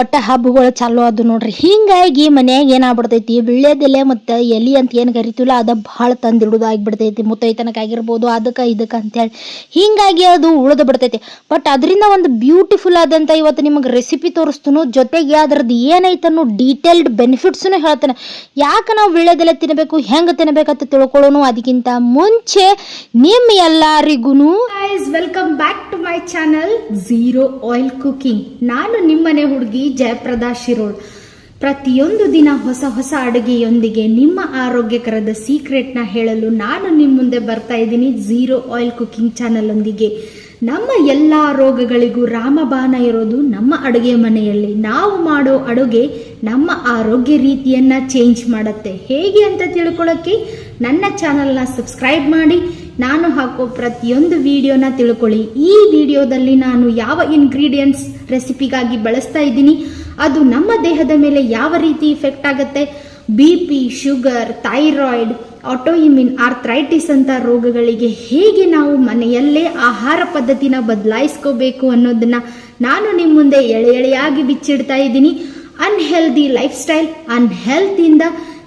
ಒಟ್ಟ ಹಬ್ಬಗಳು ಚಾಲು ಅದು ನೋಡ್ರಿ. ಹಿಂಗಾಗಿ ಮನ್ಯಾಗ ಏನಾಗ್ಬಿಡ್ತೈತಿ ವಿಳ್ಯದೆಲೆ ಮತ್ತು ಎಲಿ ಅಂತ ಏನು ಕರಿತೀವಲ್ಲ, ಅದ ಭಾಳ ತಂದಿಡುದು ಆಗಿಬಿಡ್ತೈತಿ, ಮುತ್ತೈತನಕ ಆಗಿರ್ಬೋದು, ಅದಕ್ಕೆ ಇದಕ್ಕೆ ಅಂತೇಳಿ. ಹಿಂಗಾಗಿ ಅದು ಉಳಿದು ಬಿಡ್ತೈತಿ. ಬಟ್ ಅದರಿಂದ ಒಂದು ಬ್ಯೂಟಿಫುಲ್ ಆದಂಥ ಇವತ್ತು ನಿಮಗೆ ರೆಸಿಪಿ ತೋರಿಸ್ತನು. ಜೊತೆಗೆ ಅದ್ರದ್ದು ಏನೈತನ್ನು ಡೀಟೇಲ್ಡ್ ಬೆನಿಫಿಟ್ಸ್ನು ಹೇಳ್ತಾನೆ. ಯಾಕೆ ನಾವು ವಿಳ್ಯದೆಲೆ ತಿನ್ನಬೇಕು ಹೆಂಗೆ ತಿನ್ನಬೇಕಂತ ತಿಳ್ಕೊಳ್ಳೋನು ಅದಕ್ಕಿಂತ ಮುಂಚೆ ನಿಮ್ಮ ಎಲ್ಲರಿಗೂ welcome back to my channel zero oil cooking ನಾನು ನಿಮ್ಮನೆ ಹುಡುಗಿ. ಜಯಪ್ರದಾ ಶಿರೋಳ್. ಪ್ರತಿಯೊಂದು ದಿನ ಹೊಸ ಹೊಸ ಅಡುಗೆಯೊಂದಿಗೆ ನಿಮ್ಮ ಆರೋಗ್ಯಕರದ ಸೀಕ್ರೆಟ್ನ ಹೇಳಲು ನಾನು ನಿಮ್ಮ ಮುಂದೆ ಬರ್ತಾ ಇದ್ದೀನಿ ಝೀರೋ ಆಯಿಲ್ ಕುಕಿಂಗ್ ಚಾನಲ್ ಒಂದಿಗೆ ನಮ್ಮ ಎಲ್ಲ ರೋಗಗಳಿಗೂ ರಾಮಬಾಣ ಇರೋದು ನಮ್ಮ ಅಡುಗೆ ಮನೆಯಲ್ಲಿ. ನಾವು ಮಾಡೋ ಅಡುಗೆ ನಮ್ಮ ಆರೋಗ್ಯ ರೀತಿಯನ್ನ ಚೇಂಜ್ ಮಾಡುತ್ತೆ. ಹೇಗೆ ಅಂತ ತಿಳ್ಕೊಳ್ಳೋಕ್ಕೆ ನನ್ನ ಚಾನಲ್ನ ಸಬ್ಸ್ಕ್ರೈಬ್ ಮಾಡಿ ನಾನು ಹಾಕೋ ಪ್ರತಿಯೊಂದು ವಿಡಿಯೋನ ತಿಳ್ಕೊಳ್ಳಿ. ಈ ವಿಡಿಯೋದಲ್ಲಿ ನಾನು ಯಾವ ಇಂಗ್ರೀಡಿಯೆಂಟ್ಸ್ ರೆಸಿಪಿಗಾಗಿ ಬಳಸ್ತಾ ಇದ್ದೀನಿ, ಅದು ನಮ್ಮ ದೇಹದ ಮೇಲೆ ಯಾವ ರೀತಿ ಇಫೆಕ್ಟ್ ಆಗುತ್ತೆ B P sugar thyroid autoimmune arthritis ಅಂತ ರೋಗಗಳಿಗೆ ಹೇಗೆ ನಾವು ಮನೆಯಲ್ಲೇ ಆಹಾರ ಪದ್ಧತಿನ ಬದಲಾಯಿಸ್ಕೋಬೇಕು ಅನ್ನೋದನ್ನ ನಾನು ನಿಮ್ಮ ಮುಂದೆ ಎಳೆ ಎಳೆಯಾಗಿ ಬಿಚ್ಚಿಡ್ತಾ ಇದ್ದೀನಿ. Unhealthy life style ಅನ್ಹೆಲ್ತಿಂದ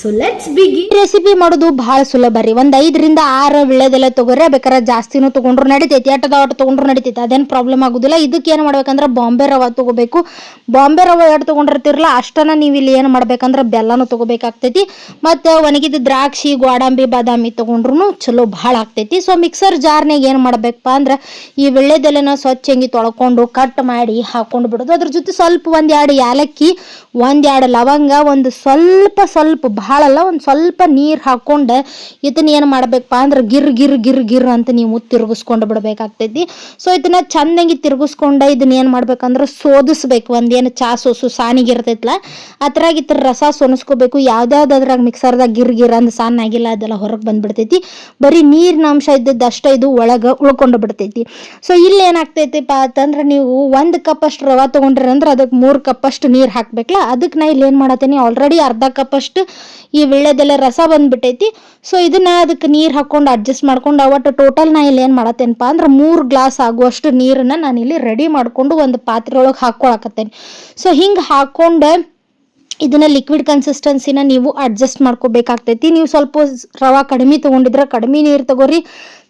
so let's ಬಿಗಿ ರೆಸಿಪಿ ಮಾಡೋದು ಬಹಳ ಸುಲಭ ರೀ. ಒಂದು ಐದರಿಂದ ಆರು ವಿಳ್ಯದೆಲೆ ತಗೋರಿ ಬೇಕಾದ್ರೆ ಜಾಸ್ತಿನೂ ತಗೊಂಡ್ರು ನಡಿತೈತಿ ಎಟ್ಟದ ಒಟ್ಟು ತೊಗೊಂಡ್ರು ನಡಿತೈತಿ. ಅದೇನು ಪ್ರಾಬ್ಲಮ್ ಆಗೋದಿಲ್ಲ. ಇದಕ್ಕೆ ಏನು ಮಾಡ್ಬೇಕಂದ್ರೆ ಬಾಂಬೆ ರವ ತಗೋಬೇಕು. ಬಾಂಬೆ ರವ ಎರಡು ತೊಗೊಂಡಿರ್ತಿರಲ್ಲ, ಅಷ್ಟನ್ನ ನೀವು ಇಲ್ಲಿ ಏನು ಮಾಡ್ಬೇಕಂದ್ರೆ ಬೆಲ್ಲನೂ ತಗೋಬೇಕಾಗ್ತೈತಿ. ಮತ್ತೆ ಒಣಗಿದ ದ್ರಾಕ್ಷಿ, ಗೋಡಂಬಿ, ಬಾದಾಮಿ ತೊಗೊಂಡ್ರು ಚಲೋ ಭಾಳ ಆಗ್ತೈತಿ. ಸೊ ಮಿಕ್ಸರ್ ಜಾರ್ನಾಗ ಏನು ಮಾಡಬೇಕಪ್ಪ ಅಂದ್ರೆ ಈ ವಿಳ್ಯದೆಲೆನ ಸ್ವಚ್ಛ ಹೆಂಗಿ ತೊಳ್ಕೊಂಡು ಕಟ್ ಮಾಡಿ ಹಾಕೊಂಡು ಬಿಡೋದು. ಅದ್ರ ಜೊತೆ ಸ್ವಲ್ಪ ಒಂದೆರಡು ಯಾಲಕ್ಕಿ ಒಂದೆರಡು ಲವಂಗ, ಒಂದು ಸ್ವಲ್ಪ ಸ್ವಲ್ಪ ಭಾಳ ಅಲ್ಲ ಒಂದು ಸ್ವಲ್ಪ ನೀರು ಹಾಕ್ಕೊಂಡು ಇದನ್ನ ಏನು ಮಾಡ್ಬೇಕಪ್ಪ ಅಂದ್ರೆ ಗಿರ್ ಗಿರ್ ಗಿರ್ ಗಿರ್ ಅಂತ ನೀವು ತಿರುಗಿಸ್ಕೊಂಡು ಬಿಡ್ಬೇಕಾಗ್ತೈತಿ. ಸೊ ಇದನ್ನ ಚಂದಂಗಿ ತಿರುಗಿಸ್ಕೊಂಡು ಇದನ್ನ ಏನು ಮಾಡ್ಬೇಕಂದ್ರೆ ಸೋದಿಸ್ಬೇಕು. ಒಂದೇನು ಚಾ ಸೋಸು ಸಾನಿಗೆ ಇರ್ತೈತಲ್ಲ ಅದ್ರಾಗ ಇತರ ರಸ ಸೋನಿಸ್ಕೋಬೇಕು. ಯಾವ್ದಾವ್ದು ಅದ್ರಾಗ ಮಿಕ್ಸರ್ದಾಗ ಗಿರ್ ಗಿರ್ ಅಂದ್ ಸಾನ ಆಗಿಲ್ಲ, ಅದೆಲ್ಲ ಹೊರಗೆ ಬಂದ್ಬಿಡ್ತೈತಿ. ಬರೀ ನೀರಿನ ಅಂಶ ಇದ್ದದ್ದು ಇದು ಒಳಗೆ ಉಳ್ಕೊಂಡು ಬಿಡ್ತೈತಿ. ಸೊ ಇಲ್ಲಿ ಏನಾಗ್ತೈತಿಪ್ಪ ಅಂತಂದ್ರೆ ನೀವು ಒಂದು ಕಪ್ ಅಷ್ಟು ರವೆ ತೊಗೊಂಡ್ರಿ ಅಂದ್ರೆ ಅದಕ್ಕೆ ಮೂರು ಕಪ್ ಅಷ್ಟು ನೀರು ಹಾಕ್ಬೇಕಲ್ಲ ಅದಕ್ಕೆ ನಾ ಇಲ್ಲಿ ಏನು ಮಾಡತ್ತೀನಿ ಆಲ್ರೆಡಿ ಅರ್ಧ ಕಪ್ ಅಷ್ಟು ಈ ವಿಳ್ಯದೆಲ್ಲ ರಸ ಬಂದ್ಬಿಟ್ಟೈತಿ. ಸೊ ಇದನ್ನ ಅದಕ್ಕೆ ನೀರು ಹಾಕೊಂಡು ಅಡ್ಜಸ್ಟ್ ಮಾಡ್ಕೊಂಡು ಒಟ್ಟು ಟೋಟಲ್ ನಾ ಇಲ್ಲಿ ಏನು ಮಾಡತ್ತೇನಪ್ಪ ಅಂದ್ರೆ ಮೂರು ಗ್ಲಾಸ್ ಆಗುವಷ್ಟು ನೀರನ್ನ ನಾನು ಇಲ್ಲಿ ರೆಡಿ ಮಾಡ್ಕೊಂಡು ಒಂದು ಪಾತ್ರೆ ಒಳಗೆ ಸೊ ಹಿಂಗೆ ಹಾಕೊಂಡು ಇದನ್ನ ಲಿಕ್ವಿಡ್ ಕನ್ಸಿಸ್ಟೆನ್ಸಿನ ನೀವು ಅಡ್ಜಸ್ಟ್ ಮಾಡ್ಕೋಬೇಕಾಗ್ತೈತಿ. ನೀವು ಸ್ವಲ್ಪ ರವಾ ಕಡಿಮೆ ತೊಗೊಂಡಿದ್ರೆ ಕಡಿಮೆ ನೀರು ತಗೋರಿ.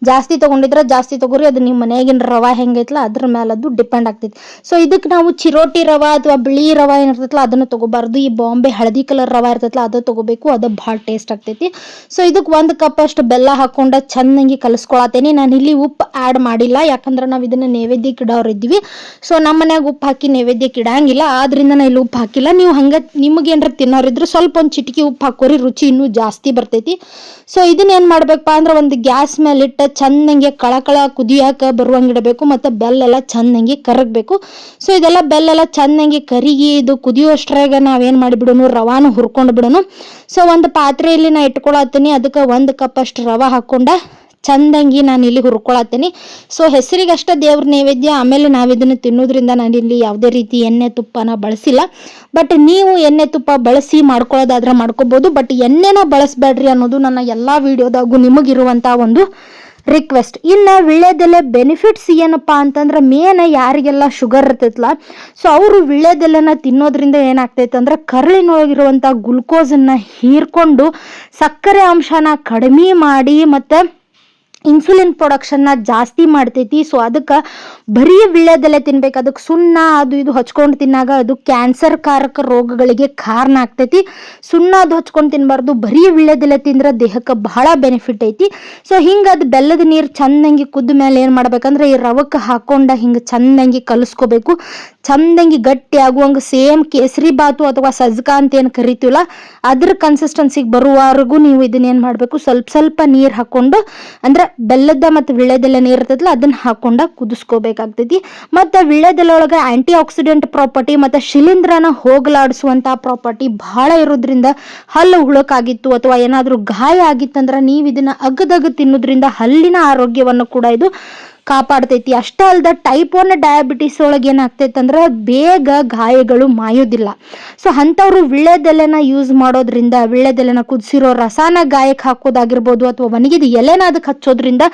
ಜಾಸ್ತಿ ತೊಗೊಂಡಿದ್ರೆ ಜಾಸ್ತಿ ತಗೋರಿ, ಅದು ನಿಮ್ಮ ಮನೆಯಾಗಿನ ರವಾ ಹೆಂಗೈತಲ್ಲ ಅದ್ರ ಮೇಲೆ ಅದು ಡಿಪೆಂಡ್ ಆಗ್ತೈತಿ. ಸೊ ಇದಕ್ಕೆ ನಾವು ಚಿರೋಟಿ ರವಾ ಅಥವಾ ಬಿಳಿ ರವಾ ಏನಿರ್ತೈತಲ್ಲ ಅದನ್ನು ತಗೋಬಾರ್ದು. ಈ ಬಾಂಬೆ ಹಳದಿ ಕಲರ್ ರವಾ ಇರ್ತೈತಲ್ಲ ಅದು ತಗೋಬೇಕು, ಅದು ಭಾಳ ಟೇಸ್ಟ್ ಆಗ್ತೈತಿ. ಸೊ ಇದಕ್ಕೆ ಒಂದು ಕಪ್ ಅಷ್ಟು ಬೆಲ್ಲ ಹಾಕೊಂಡು ಚೆನ್ನಾಗಿ ಕಲಿಸ್ಕೊಳತ್ತೇನೆ. ನಾನು ಇಲ್ಲಿ ಉಪ್ಪು ಆ್ಯಡ್ ಮಾಡಿಲ್ಲ, ಯಾಕಂದ್ರೆ ನಾವು ಇದನ್ನ ನೈವೇದ್ಯಕ್ಕೆ ಇಡೋರು ಇದ್ವಿ ಸೊ ನಮ್ಮ ಮನ್ಯಾಗ ಉಪ್ಪು ಹಾಕಿ ನೈವೇದ್ಯಕ್ಕೆ ಇಡಂಗಿಲ್ಲ, ಆದ್ರಿಂದ ನಾನು ಇಲ್ಲಿ ಉಪ್ಪು ಹಾಕಿಲ್ಲ. ನೀವು ಹಂಗೆ ನಿಮಗೇನ್ರ ತಿನ್ನೋರಿದ್ರೆ ಸ್ವಲ್ಪ ಒಂದು ಚಿಟಿಕೆ ಉಪ್ಪು ಹಾಕೋರಿ, ರುಚಿ ಇನ್ನೂ ಜಾಸ್ತಿ ಬರ್ತೈತಿ. ಸೊ ಇದನ್ನ ಏನು ಮಾಡಬೇಕಪ್ಪ, ಅಂದ್ರೆ ಒಂದು ಗ್ಯಾಸ್ ಮೇಲೆ ಇಟ್ಟು ಚಂದಂಗೆ ಕಳಕಳ ಕುದಿಯಾಕ ಬರುವಂಗಿಡಬೇಕು ಮತ್ತು ಬೆಲ್ಲೆಲ್ಲ ಚಂದಂಗೆ ಕರಗಬೇಕು. ಸೊ ಇದೆಲ್ಲ ಬೆಲ್ಲೆಲ್ಲ ಚಂದಂಗೆ ಕರಿಗಿ, ಇದು ಕುದಿಯುವಷ್ಟ್ರಾಗ ನಾವೇನು ಮಾಡಿಬಿಡೋನು, ರವಾನು ಹುರ್ಕೊಂಡು ಬಿಡೋನು. ಸೊ ಒಂದು ಪಾತ್ರೆಯಲ್ಲಿ ನಾ ಇಟ್ಕೊಳತ್ತೀನಿ, ಅದಕ್ಕೆ ಒಂದು ಕಪ್ ಅಷ್ಟು ರವೆ ಹಾಕೊಂಡ ಚಂದಂಗಿ ನಾನು ಇಲ್ಲಿ ಹುರ್ಕೊಳತ್ತೀನಿ. ಸೊ ಹೆಸರಿಗಷ್ಟೇ ದೇವ್ರ ನೈವೇದ್ಯ, ಆಮೇಲೆ ನಾವು ಇದನ್ನು ತಿನ್ನೋದ್ರಿಂದ ನಾನು ಇಲ್ಲಿ ಯಾವುದೇ ರೀತಿ ಎಣ್ಣೆ ತುಪ್ಪನ ಬಳಸಿಲ್ಲ. ಬಟ್ ನೀವು ಎಣ್ಣೆ ತುಪ್ಪ ಬಳಸಿ ಮಾಡ್ಕೊಳ್ಳೋದಾದ್ರೆ ಮಾಡ್ಕೋಬೋದು ಬಟ್ ಎಣ್ಣೆನ ಬಳಸಬೇಡ್ರಿ ಅನ್ನೋದು ನನ್ನ ಎಲ್ಲ ವಿಡಿಯೋದಾಗೂ ನಿಮಗಿರುವಂಥ ಒಂದು ರಿಕ್ವೆಸ್ಟ್ ಇನ್ನು ವಿಳ್ಯದೆಲೆ ಬೆನಿಫಿಟ್ಸ್ ಏನಪ್ಪ ಅಂತಂದ್ರೆ ಮೇನ್ ಯಾರಿಗೆಲ್ಲ ಶುಗರ್ ಇರ್ತೈತಲ್ಲ ಸೊ ಅವರು ವಿಳ್ಯದೆಲೆನ ತಿನ್ನೋದ್ರಿಂದ ಏನಾಗ್ತೈತೆ ಅಂದ್ರೆ ಕರಳಿನೊಳಗಿರುವಂಥ ಗ್ಲುಕೋಸನ್ನು ಹೀರ್ಕೊಂಡು ಸಕ್ಕರೆ ಅಂಶನ ಕಡಿಮೆ ಮಾಡಿ ಮತ್ತು ಇನ್ಸುಲಿನ್ ಪ್ರೊಡಕ್ಷನ್ನ ಜಾಸ್ತಿ ಮಾಡ್ತೈತಿ. ಸೊ ಅದಕ್ಕೆ ಬರೀ ವಿಳ್ಯದೆಲೆ ತಿನ್ಬೇಕು. ಅದಕ್ಕೆ ಸುಣ್ಣ ಅದು ಇದು ಹಚ್ಕೊಂಡು ತಿನ್ನಾಗ ಅದು ಕ್ಯಾನ್ಸರ್ ಕಾರಕ ರೋಗಗಳಿಗೆ ಕಾರಣ ಆಗ್ತೈತಿ. ಸುಣ್ಣ ಅದು ಹಚ್ಕೊಂಡು ತಿನ್ನಬಾರ್ದು ಬರೀ ವಿಳ್ಯದೆಲೆ ತಿಂದ್ರೆ ದೇಹಕ್ಕೆ ಬಹಳ ಬೆನಿಫಿಟ್ ಐತಿ. ಸೊ ಹಿಂಗೆ ಅದು ಬೆಲ್ಲದ ನೀರು ಚಂದಂಗಿ ಕುದ್ದ ಮೇಲೆ ಏನು ಮಾಡ್ಬೇಕಂದ್ರೆ, ಈ ರವಕ್ಕೆ ಹಾಕೊಂಡ ಹಿಂಗೆ ಚಂದಂಗಿ ಕಲಿಸ್ಕೋಬೇಕು. ಚಂದಂಗಿ ಗಟ್ಟಿ ಆಗುವಂಗೆ ಸೇಮ್ ಕೇಸರಿ ಬಾತು ಅಥವಾ ಸಜ್ಕ ಅಂತ ಏನು ಕರಿತೀವಲ್ಲ, ಅದ್ರ ಕನ್ಸಿಸ್ಟೆನ್ಸಿಗೆ ಬರುವವರೆಗೂ ನೀವು ಇದನ್ನ ಏನು ಮಾಡಬೇಕು? ಸ್ವಲ್ಪ ಸ್ವಲ್ಪ ನೀರು ಹಾಕೊಂಡು, ಅಂದ್ರೆ ಬೆಲ್ಲದ ಮತ್ತು ವಿಳ್ಯದೆಲೆ ನೀರು ಇರ್ತೈತಲ್ಲ ಅದನ್ನ ಹಾಕೊಂಡ ಕುದಿಸ್ಕೋಬೇಕಾಗ್ತೈತಿ. ಮತ್ತು ವಿಳ್ಯದೆಲೆ ಒಳಗೆ ಆಂಟಿ ಆಕ್ಸಿಡೆಂಟ್ ಪ್ರಾಪರ್ಟಿ ಮತ್ತು ಶಿಲೀಂಧ್ರನ ಹೋಗಲಾಡಿಸುವಂಥ ಪ್ರಾಪರ್ಟಿ ಬಹಳ ಇರೋದ್ರಿಂದ ಹಲ್ಲು ಹುಳಕ್ಕಾಗಿತ್ತು ಅಥವಾ ಏನಾದರೂ ಗಾಯ ಆಗಿತ್ತಂದ್ರೆ ನೀವು ಇದನ್ನ ಅಗ್ಗದಗ್ಗ ತಿನ್ನೋದ್ರಿಂದ ಹಲ್ಲಿನ ಆರೋಗ್ಯವನ್ನು ಕೂಡ ಇದು ಕಾಪಾಡ್ತೈತಿ. ಅಷ್ಟೇ ಅಲ್ದ ಟೈಪ್ ಒನ್ ಡಯಾಬಿಟಿಸ್ ಒಳಗೆ ಏನಾಗ್ತೈತೆ ಅಂದ್ರೆ ಬೇಗ ಗಾಯಗಳು ಮಾಯೋದಿಲ್ಲ. ಸೊ ಅಂಥವ್ರು ವಿಳ್ಳೆದೆಲೆನ ಯೂಸ್ ಮಾಡೋದ್ರಿಂದ, ವಿಳ್ಳೆದೆಲೆನ ಕುದಿಸಿರೋ ರಸಾನ ಗಾಯಕ್ಕೆ ಹಾಕೋದಾಗಿರ್ಬೋದು ಅಥವಾ ಒಣಗಿದ ಎಲೆನ ಅದಕ್ಕೆ ಹಚ್ಚೋದ್ರಿಂದ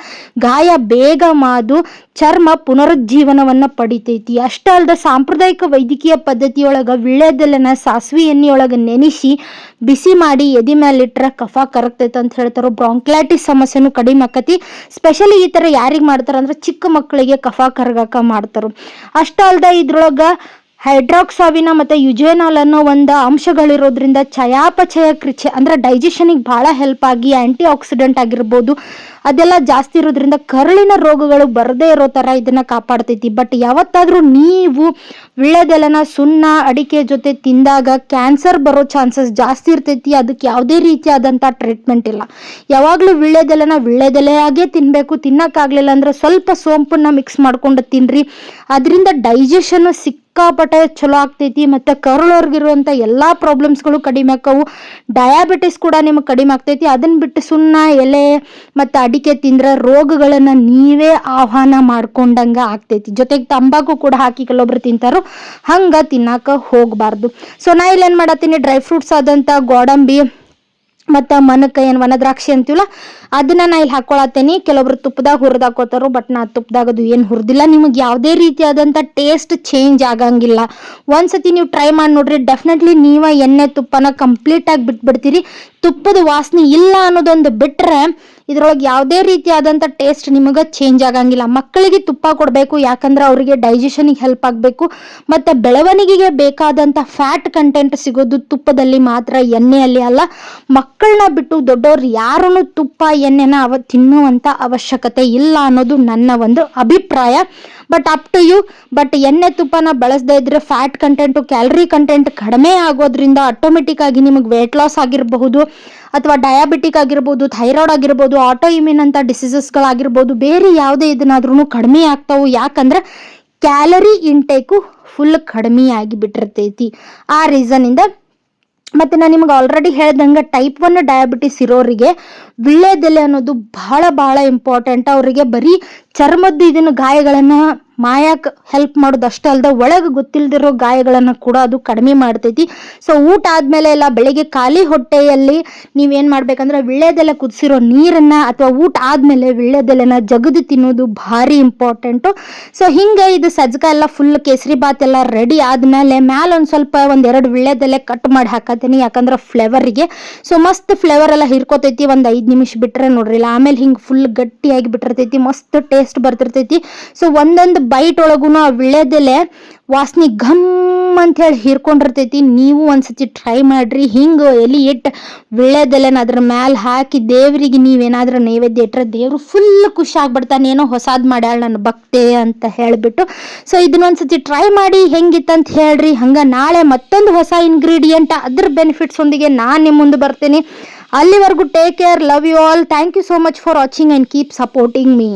ಗಾಯ ಬೇಗ ಮಾದು, ಚರ್ಮ ಪುನರುಜ್ಜೀವನವನ್ನ ಪಡಿತೈತಿ. ಅಷ್ಟೇ ಅಲ್ದ ಸಾಂಪ್ರದಾಯಿಕ ವೈದ್ಯಕೀಯ ಪದ್ಧತಿಯೊಳಗ ವಿಳ್ಳೆದೆಲೆನ ಸಾಸಿವೆ ಎಣ್ಣೆಯೊಳಗೆ ನೆನೆಸಿ, ಬಿಸಿ ಮಾಡಿ ಎದಿ ಮೇಲೆ ಕಫ ಕರಗ್ತೈತೆ ಅಂತ ಹೇಳ್ತಾರೋ, ಬ್ರಾಂಕ್ಲೈಟಿಸ್ ಸಮಸ್ಯೆನೂ ಕಡಿಮೆ ಆಕತಿ. ಸ್ಪೆಷಲಿ ಈ ಥರ ಯಾರಿಗೆ ಮಾಡ್ತಾರೆ ಅಂದ್ರೆ ಚಿಕ್ಕ ಮಕ್ಕಳಿಗೆ ಕಫ ಕರಗಕ ಮಾಡ್ತಾರ. ಅಷ್ಟ ಅಲ್ದ ಇದ್ರೊಳಗ ಹೈಡ್ರಾಕ್ಸಾವಿನ ಮತ್ತು ಯುಜೇನಾಲ್ ಅನ್ನೋ ಒಂದು ಅಂಶಗಳಿರೋದ್ರಿಂದ ಚಯಾಪಚಯ ಕ್ರಿಯೆ ಅಂದ್ರೆ ಡೈಜೆಷನಿಗೆ ಭಾಳ ಹೆಲ್ಪ್ ಆಗಿ ಆ್ಯಂಟಿ ಆಕ್ಸಿಡೆಂಟ್ ಆಗಿರ್ಬೋದು. ಅದೆಲ್ಲ ಜಾಸ್ತಿ ಇರೋದ್ರಿಂದ ಕರುಳಿನ ರೋಗಗಳು ಬರದೇ ಇರೋ ಥರ ಇದನ್ನ ಕಾಪಾಡ್ತೈತಿ. ಬಟ್ ಯಾವತ್ತಾದರೂ ನೀವು ವಿಳ್ಳೆದೆಲೆನ ಸುಣ್ಣ, ಅಡಿಕೆ ಜೊತೆ ತಿಂದಾಗ ಕ್ಯಾನ್ಸರ್ ಬರೋ ಚಾನ್ಸಸ್ ಜಾಸ್ತಿ ಇರ್ತೈತಿ. ಅದಕ್ಕೆ ಯಾವುದೇ ರೀತಿಯಾದಂಥ ಟ್ರೀಟ್ಮೆಂಟ್ ಇಲ್ಲ. ಯಾವಾಗಲೂ ವಿಳ್ಳೆದೆಲೆನ ವಿಳ್ಳೆದೆಲೆಯಾಗೇ ತಿನ್ನಬೇಕು ತಿನ್ನೋಕ್ಕಾಗಲಿಲ್ಲ ಅಂದ್ರೆ ಸ್ವಲ್ಪ ಸೋಂಪನ್ನ ಮಿಕ್ಸ್ ಮಾಡ್ಕೊಂಡು ತಿನ್ರಿ. ಅದರಿಂದ ಡೈಜೆಷನ್ ಸಿಕ್ಕಾಪಟ್ಟೆ ಚಲೋ ಆಗ್ತೈತಿ ಮತ್ತು ಕರುಳವ್ರಿಗಿರುವಂಥ ಎಲ್ಲ ಪ್ರಾಬ್ಲಮ್ಸ್ಗಳು ಕಡಿಮೆ ಆಕ್ಕವು. ಡಯಾಬಿಟಿಸ್ ಕೂಡ ನಿಮಗೆ ಕಡಿಮೆ ಆಗ್ತೈತಿ. ಅದನ್ನ ಬಿಟ್ಟು ಸುಣ್ಣ, ಎಲೆ ಮತ್ತು ಅಡಿಕೆ ತಿಂದ್ರೆ ರೋಗಗಳನ್ನು ನೀವೇ ಆಹ್ವಾನ ಮಾಡ್ಕೊಂಡಂಗ ಆಗ್ತೈತಿ. ಜೊತೆಗೆ ತಂಬಾಕು ಕೂಡ ಹಾಕಿ ಕೆಲವೊಬ್ರು ತಿಂತಾರೋ. ಹಂಗೆ ತಿನ್ನಕ್ಕೆ ಹೋಗಬಾರ್ದು. ಸೊ ನಾ ಇಲ್ಲಿ ಏನು ಮಾಡತ್ತೀನಿ? ಡ್ರೈ ಫ್ರೂಟ್ಸ್ ಆದಂಥ ಗೋಡಂಬಿ ಮತ್ತು ಮನಕ್ಕೆ ಏನು ವನದ್ರಾಕ್ಷಿ ಅಂತೀವಲ್ಲ, ಅದನ್ನ ನಾ ಇಲ್ಲಿ ಹಾಕೊಳತ್ತೇನಿ. ಕೆಲವೊಬ್ರು ತುಪ್ಪದಾಗ ಹುರಿದು ಹಾಕೋತಾರು ಬಟ್ ನಾ ತುಪ್ಪದಾಗ ಅದು ಏನು ಹುರಿದಿಲ್ಲ. ನಿಮಗೆ ಯಾವುದೇ ರೀತಿಯಾದಂಥ ಟೇಸ್ಟ್ ಚೇಂಜ್ ಆಗಂಗಿಲ್ಲ. ಒಂದ್ಸತಿ ನೀವು ಟ್ರೈ ಮಾಡಿ ನೋಡ್ರಿ ಡೆಫಿನೆಟ್ಲಿ ನೀವ ಎಣ್ಣೆ ತುಪ್ಪನ ಕಂಪ್ಲೀಟಾಗಿ ಬಿಟ್ಬಿಡ್ತೀರಿ. ತುಪ್ಪದ ವಾಸನೆ ಇಲ್ಲ ಅನ್ನೋದೊಂದು ಬಿಟ್ರೆ ಇದ್ರೊಳಗೆ ಯಾವುದೇ ರೀತಿಯಾದಂಥ ಟೇಸ್ಟ್ ನಿಮಗೆ ಚೇಂಜ್ ಆಗಂಗಿಲ್ಲ. ಮಕ್ಕಳಿಗೆ ತುಪ್ಪ ಕೊಡಬೇಕು, ಯಾಕಂದ್ರೆ ಅವರಿಗೆ ಡೈಜೆಷನಿಗೆ ಹೆಲ್ಪ್ ಆಗಬೇಕು. ಮತ್ತು ಬೆಳವಣಿಗೆಗೆ ಬೇಕಾದಂಥ ಫ್ಯಾಟ್ ಕಂಟೆಂಟ್ ಸಿಗೋದು ತುಪ್ಪದಲ್ಲಿ ಮಾತ್ರ, ಎಣ್ಣೆಯಲ್ಲಿ ಅಲ್ಲ. ಮಕ್ಕಳನ್ನ ಬಿಟ್ಟು ದೊಡ್ಡವ್ರು ಯಾರೂ ತುಪ್ಪ, ಎಣ್ಣೆನ ಅವ ತಿನ್ನುವಂಥ ಅವಶ್ಯಕತೆ ಇಲ್ಲ ಅನ್ನೋದು ನನ್ನ ಒಂದು ಅಭಿಪ್ರಾಯ. But up to you but ಎಣ್ಣೆ ತುಪ್ಪನ ಬಳಸದೇ ಇದ್ರೆ ಫ್ಯಾಟ್ ಕಂಟೆಂಟು ಕ್ಯಾಲರಿ ಕಂಟೆಂಟ್ ಕಡಿಮೆ ಆಗೋದ್ರಿಂದ ಆಟೋಮೆಟಿಕ್ ಆಗಿ ನಿಮಗೆ ವೇಟ್ ಲಾಸ್ ಆಗಿರಬಹುದು, ಅಥವಾ ಡಯಾಬಿಟಿಕ್ ಆಗಿರ್ಬೋದು ಥೈರಾಯ್ಡ್ ಆಗಿರ್ಬೋದು ಆಟೋ ಇಮ್ಯೂನ್ ಅಂತ ಡಿಸೀಸಸ್ಗಳಾಗಿರ್ಬೋದು ಬೇರೆ ಯಾವುದೇ ಇದನ್ನಾದ್ರೂ ಕಡಿಮೆ ಆಗ್ತಾವು. ಯಾಕಂದ್ರೆ ಕ್ಯಾಲರಿ ಇಂಟೇಕು ಫುಲ್ ಕಡಿಮೆ ಆಗಿಬಿಟ್ಟಿರ್ತೈತಿ. ಆ ರೀಸನಿಂದ ಮತ್ತು ನಾನು ನಿಮ್ಗೆ ಆಲ್ರೆಡಿ ಹೇಳ್ದಂಗೆ ಟೈಪ್ ಒನ್ ಡಯಾಬಿಟಿಸ್ ಇರೋರಿಗೆ ವೀಳ್ಯದೆಲೆ ಅನ್ನೋದು ಬಹಳ ಭಾಳ ಇಂಪಾರ್ಟೆಂಟ್ ಅವರಿಗೆ ಬರೀ ಚರ್ಮದ್ದು ಇದನ್ನು ಗಾಯಗಳನ್ನು ಮಾಯಕ್ಕೆ ಹೆಲ್ಪ್ ಮಾಡೋದು ಅಷ್ಟೇ ಅಲ್ಲದೆ ಒಳಗೆ ಗೊತ್ತಿಲ್ಲದಿರೋ ಗಾಯಗಳನ್ನು ಕೂಡ ಅದು ಕಡಿಮೆ ಮಾಡ್ತೈತಿ. ಸೊ ಊಟ ಆದಮೇಲೆ ಎಲ್ಲ ಬೆಳಿಗ್ಗೆ ಖಾಲಿ ಹೊಟ್ಟೆಯಲ್ಲಿ ನೀವೇನು ಮಾಡ್ಬೇಕಂದ್ರೆ ವಿಳ್ಯದೆಲೆ ಕುದಿಸಿರೋ ನೀರನ್ನು ಅಥವಾ ಊಟ ಆದಮೇಲೆ ವಿಳ್ಳೆದೆಲೆನ ಜಗದು ತಿನ್ನೋದು ಭಾರಿ ಇಂಪಾರ್ಟೆಂಟು ಸೊ ಹಿಂಗೆ ಇದು ಸಜ್ಜಕ ಎಲ್ಲ ಫುಲ್ ಕೇಸರಿ ಬಾತ್ ಎಲ್ಲ ರೆಡಿ ಆದಮೇಲೆ ಮ್ಯಾಲ ಒಂದು ಸ್ವಲ್ಪ ಒಂದೆರಡು ವಿಳ್ಳೆದೆಲೆ ಕಟ್ ಮಾಡಿ ಹಾಕತ್ತೀನಿ. ಯಾಕಂದ್ರೆ ಫ್ಲೇವರಿಗೆ ಸೊ ಮಸ್ತ್ ಫ್ಲೇವರ್ ಎಲ್ಲ ಹಿರ್ಕೋತೈತಿ. ಒಂದು ಐದು ನಿಮಿಷ ಬಿಟ್ರೆ ನೋಡ್ರಿಲ್ಲ ಆಮೇಲೆ ಹಿಂಗೆ ಫುಲ್ ಗಟ್ಟಿಯಾಗಿ ಬಿಟ್ಟಿರ್ತೈತಿ. ಮಸ್ತ್ ಟೇಸ್ಟ್ ಬರ್ತಿರ್ತೈತಿ. ಸೊ ಒಂದೊಂದು ಬೈಟ್ ಒಳಗೂ ಆ ವಿಳೆದೆಲೆ ವಾಸನೆ ಘಮ್ ಅಂತ ಹೇಳಿ ಹೀರ್ಕೊಂಡಿರ್ತೈತಿ. ನೀವು ಒಂದ್ಸತಿ ಟ್ರೈ ಮಾಡ್ರಿ. ಹಿಂಗೆ ಎಲ್ಲಿ ಇಟ್ಟು ವಿಳ್ಳೆದೆಲೆನ ಅದ್ರ ಮ್ಯಾಲೆ ಹಾಕಿ ದೇವರಿಗೆ ನೀವೇನಾದ್ರೂ ನೈವೇದ್ಯ ಇಟ್ರೆ ದೇವ್ರು ಫುಲ್ ಖುಷಿ ಆಗ್ಬಿಡ್ತಾನೆ. ಏನೋ ಹೊಸಾದ್ ಮಾಡ್ಯಾಳ ನನ್ನ ಭಕ್ತೆ ಅಂತ ಹೇಳಿಬಿಟ್ಟು. ಸೊ ಇದನ್ನೊಂದ್ಸತಿ ಟ್ರೈ ಮಾಡಿ ಹೆಂಗಿತ್ತಂತ ಹೇಳ್ರಿ. ಹಂಗೆ ನಾಳೆ ಮತ್ತೊಂದು ಹೊಸ ಇಂಗ್ರೀಡಿಯೆಂಟ್ ಅದ್ರ ಬೆನಿಫಿಟ್ಸ್ ಒಂದಿಗೆ ನಾನು ನಿಮ್ಮ ಮುಂದೆ ಬರ್ತೀನಿ. ಅಲ್ಲಿವರೆಗೂ take care love you all thank you so much for watching and keep supporting me